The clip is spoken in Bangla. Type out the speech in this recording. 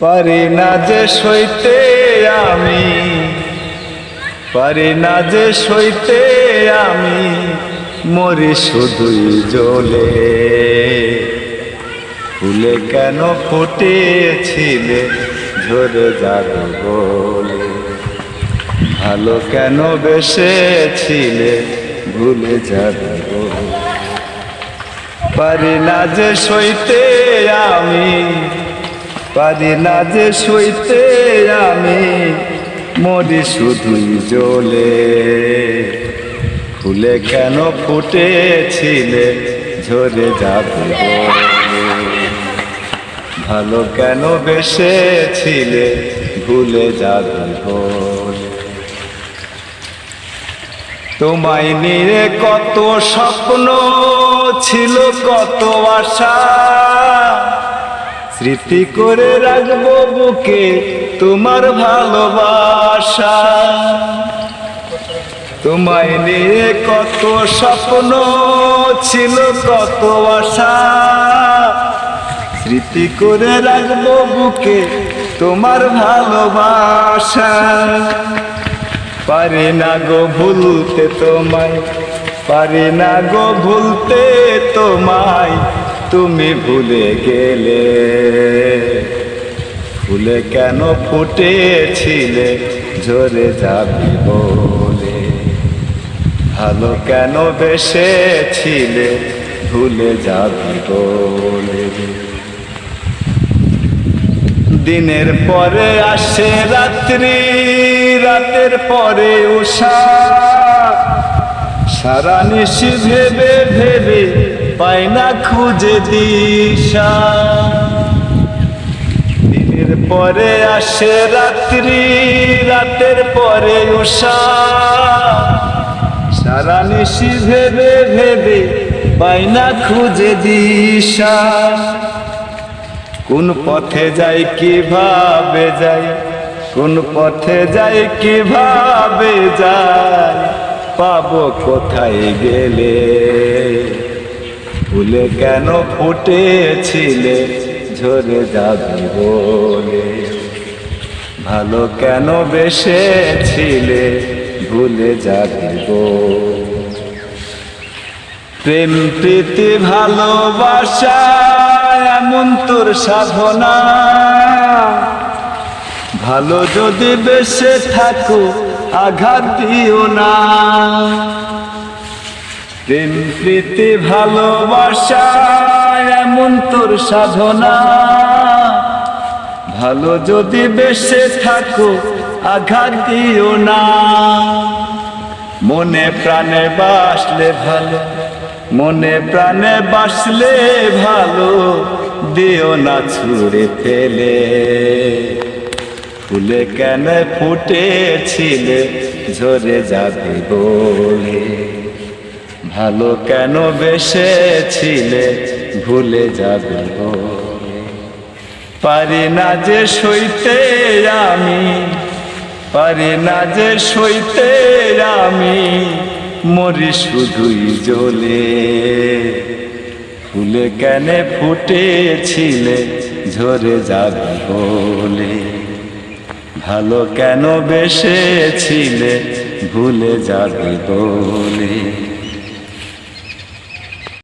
পারি না যে সইতে আমি, পারি না যে সইতে আমি, মরি শুধুই জ্বলে ফুলে কেন ফুটেছিলে ঝরে যাবে বলে? ভালো কেন বেসেছিলে ভুলে যাবে পারি না যে সইতে আমি পারি না যে সইতে আমি, মরি শুধুই জ্বলে ফুলে কেন ফুটেছিলে, ঝরে যাবে ভালো কেন বেসেছিলে, ভুলে যাবে তোমায় নিয়ে কত স্বপ্ন ছিল, কত আশা। স্মৃতি করে রাখব বুকে তোমার ভালোবাসা। তোমায় নিয়ে কত স্বপ্ন ছিল, কত আশা। স্মৃতি করে রাখব বুকে তোমার ভালোবাসা। পারি না গো ভুলতে তোমায়, পারি না গো ভুলতে তোমায়। তুমি ভুলে গেলে। ফুলে কেন ফুটেছিলে? ঝরে যাবি বলে। ভালো কেন বেসেছিলে? ভুলে যাবি বলে। দিনের পরে আসে রাত্রি, রাতের পরে উষা। সারা নিশি ভেবে ভেবে পাই না খুঁজে দিশা। দিনের পরে আসে রাত্রি, রাতের পরে উষা। সারা নিশি ভেবে ভেবে পাই না খুঁজে দিশা। কোন পথে যাই কীভাবে যাই, কোন পথে যাই কীভাবে যাই, পাবো কোথায় গেলে? ফুলে কেন ফুটেছিলে? ঝরে যাবে বলে। ভালো কেন বেসেছিলে? ভুলে যাবে প্রেম, প্রীতি, ভালোবাসা, এমন তোর সাধনা। ভালো যদি বেসে থাকো, আঘাত দিও না। প্রেম, প্রীতি, ভালোবাসা, এমন তোর সাধনা। ভালো যদি বেসে থাকো আঘাত দিও না। মনে প্রাণে বাসলে ভালো, মনে প্রাণে বাসলে ভালো, দিও না ছুড়ে ফেলে। ফুলে কেন ফুটেছিলে, ঝরে যাবে বলে। ভালো কেন বেসেছিলে? ভুলে যাবে পারি না যে সইতে আমি, পারি না যে সইতে আমি, মরি শুধুই জ্বলে ফুলে কেন ফুটেছিলে, ঝরে যাবে বলে। ভালো কেন বেসেছিলে, ভুলে যাবে বলে।